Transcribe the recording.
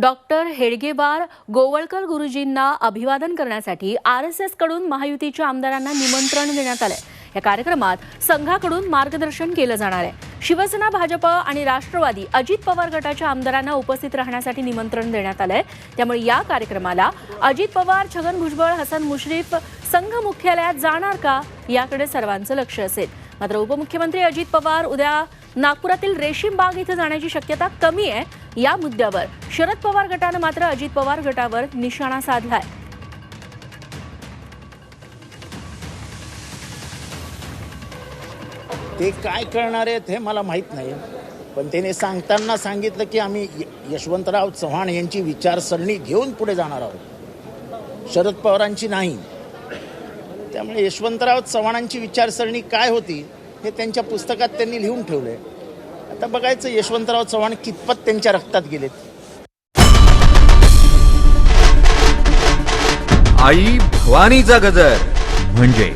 Doctor Hedgewar Govalkar गुरुजींना अभिवादन करण्यासाठी आर एस एसकडून महायुतीच्या आमदारांना निमंत्रण देण्यात आलंय. या कार्यक्रमात संघाकडून मार्गदर्शन केलं जाणार आहे. शिवसेना भाजप आणि राष्ट्रवादी अजित पवार गटाच्या आमदारांना उपस्थित राहण्यासाठी निमंत्रण देण्यात आलंय. त्यामुळे या कार्यक्रमाला अजित पवार छगन भुजबळ हसन मुश्रीफ संघ मुख्यालयात जाणार का? याकडे सर्वांचं लक्ष असेल. मात्र उपमुख्यमंत्री अजित पवार उद्या नागपुरातील रेशीम बाग इथं जाण्याची शक्यता कमी आहे. या मुद्द्यावर शरद पवार गटानं मात्र अजित पवार गटावर निशाणा साधलाय. ते काय करणार आहेत हे मला माहीत नाही. पण त्याने सांगताना सांगितलं की आम्ही य- यशवंतराव चव्हाण यांची विचारसरणी घेऊन पुढे जाणार आहोत. शरद पवारांची नाही. त्यामुळे यशवंतराव चव्हाणांची विचारसरणी काय होती हे त्यांच्या पुस्तकात त्यांनी लिहून ठेवलंय. आता बघायचं यशवंतराव चव्हाण कितपत त्यांच्या रक्तात गेलेत. आई भवानीचा गजर म्हणजे